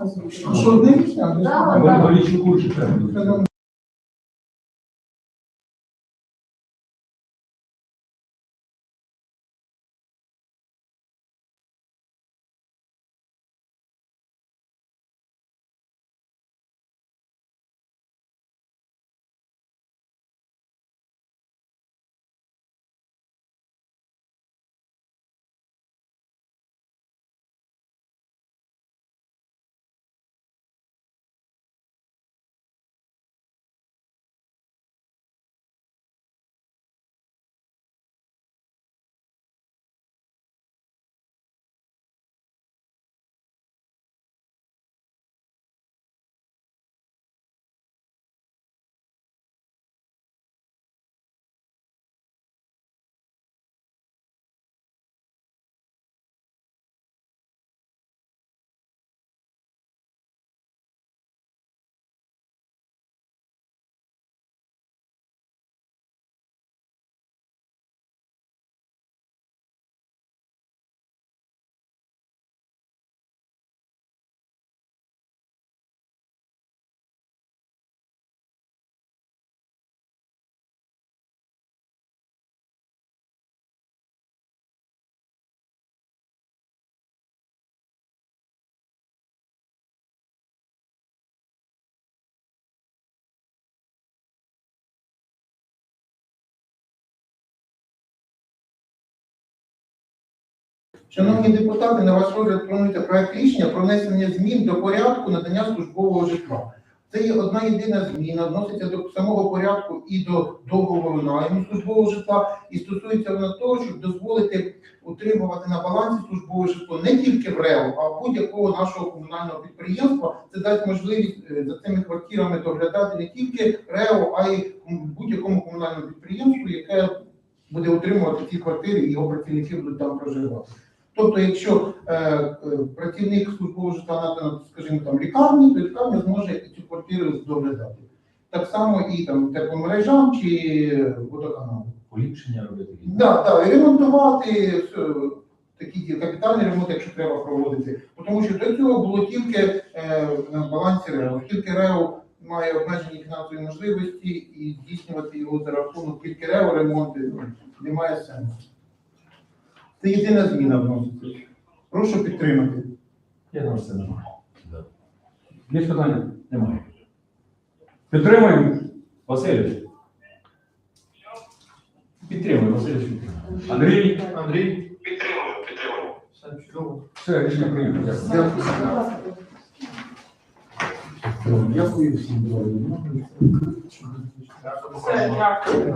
А що, одне рішення? Да, А ви Галічуку Шановні депутати, на ваш розгляд планується проект рішення про внесення змін до порядку надання службового житла. Це є одна єдина зміна, вноситься до самого порядку і до договору найму службового житла, і стосується вона того, щоб дозволити утримувати на балансі службове житло не тільки в РЕО, а будь-якого нашого комунального підприємства. Це дасть можливість е, за цими квартирами доглядати не тільки РЕО, а й будь-якому комунальному підприємству, яке буде утримувати ці квартири, і його працівники будуть там проживати. Тобто, якщо е, е, працівник службового житла надано, скажімо, там лікарні, то лікарня зможе і цю квартиру доглядати. Так само і там тепломережам чи водоканалу. Поліпшення робити. Да, да, і ремонтувати все, такі капітальні ремонти, якщо треба проводити. Тому що до цього було тільки е, на балансі РЕО. Оскільки РЕО має обмежені фінансові можливості і здійснювати його за рахунок тільки РЕО ремонти ну, немає сенсу. Це єдина зміна вноситься. Прошу підтримати. Я думаю, що це немає. Є питання? Немає. Підтримуємо. Васильович. Підтримуємо, Васильович. Андрій? Андрій? Підтримую, підтримую. Все чудово. Все, рішення прийнято. Дякую. Дякую. Всім. Все, дякую.